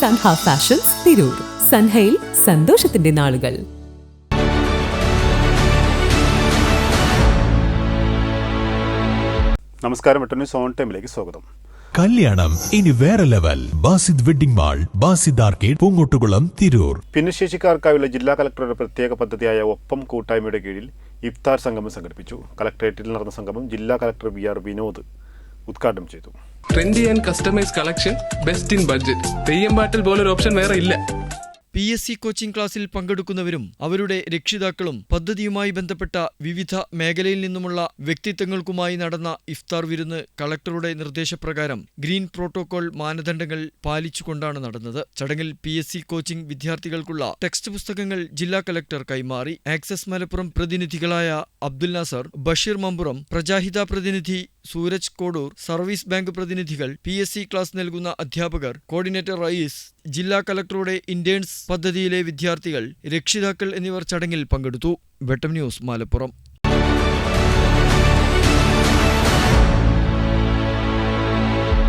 Sanha fashions Tirur. സൻഹയിൽ സന്തോഷത്തിന്റെ നാളുകൾ. നമസ്കാരം സോൺ ടൈമിലേക്ക് സ്വാഗതം. കല്യാണം ഇനി വേറെ level. Basid wedding mall Basid arcade Poongottukulam Tirur. ഭിന്നശേഷിക്കാർക്കായുള്ള ജില്ലാ കളക്ടറുടെ പ്രത്യേക പദ്ധതിയായ ഒപ്പം കൂട്ടായ്മയുടെ കീഴിൽ ഇഫ്താർ സംഗമം സംഘടിപ്പിച്ചു. കളക്ടറേറ്റിൽ നടന്ന സംഗമം ജില്ലാ കളക്ടർ വി ആർ വിനോദ് ഉദ്ഘാടനം ചെയ്തു. Trendy and customise collection best in budget Theyyam പോലെ ഒരു ഓപ്ഷൻ വേറെ ഇല്ല. പി എസ് സി കോച്ചിംഗ് ക്ലാസ്സിൽ പങ്കെടുക്കുന്നവരും അവരുടെ രക്ഷിതാക്കളും പദ്ധതിയുമായി ബന്ധപ്പെട്ട വിവിധ മേഖലയിൽ നിന്നുമുള്ള വ്യക്തിത്വങ്ങൾക്കുമായി നടന്ന ഇഫ്താർ വിരുന്ന് കളക്ടറുടെ നിർദ്ദേശപ്രകാരം ഗ്രീൻ പ്രോട്ടോകോൾ മാനദണ്ഡങ്ങൾ പാലിച്ചുകൊണ്ടാണ് നടന്നത്. ചടങ്ങിൽ പി എസ് സി കോച്ചിംഗ് വിദ്യാർത്ഥികൾക്കുള്ള ടെക്സ്റ്റ് പുസ്തകങ്ങൾ ജില്ലാ കളക്ടർ കൈമാറി. ആക്സസ് മലപ്പുറം പ്രതിനിധികളായ അബ്ദുൽ നാസർ ബഷീർ മമ്പുറം പ്രജാഹിത പ്രതിനിധി സൂരജ് കോടൂർ സർവീസ് ബാങ്ക് പ്രതിനിധികൾ പി എസ് സി ക്ലാസ് നൽകുന്ന അധ്യാപകർ കോർഡിനേറ്റർ റയീസ് ജില്ലാ കലക്ടറുടെ ഇന്റേൺസ് പദ്ധതിയിലെ വിദ്യാർത്ഥികൾ രക്ഷിതാക്കൾ എന്നിവർ ചടങ്ങിൽ പങ്കെടുത്തു. വെട്ടം ന്യൂസ് മലപ്പുറം.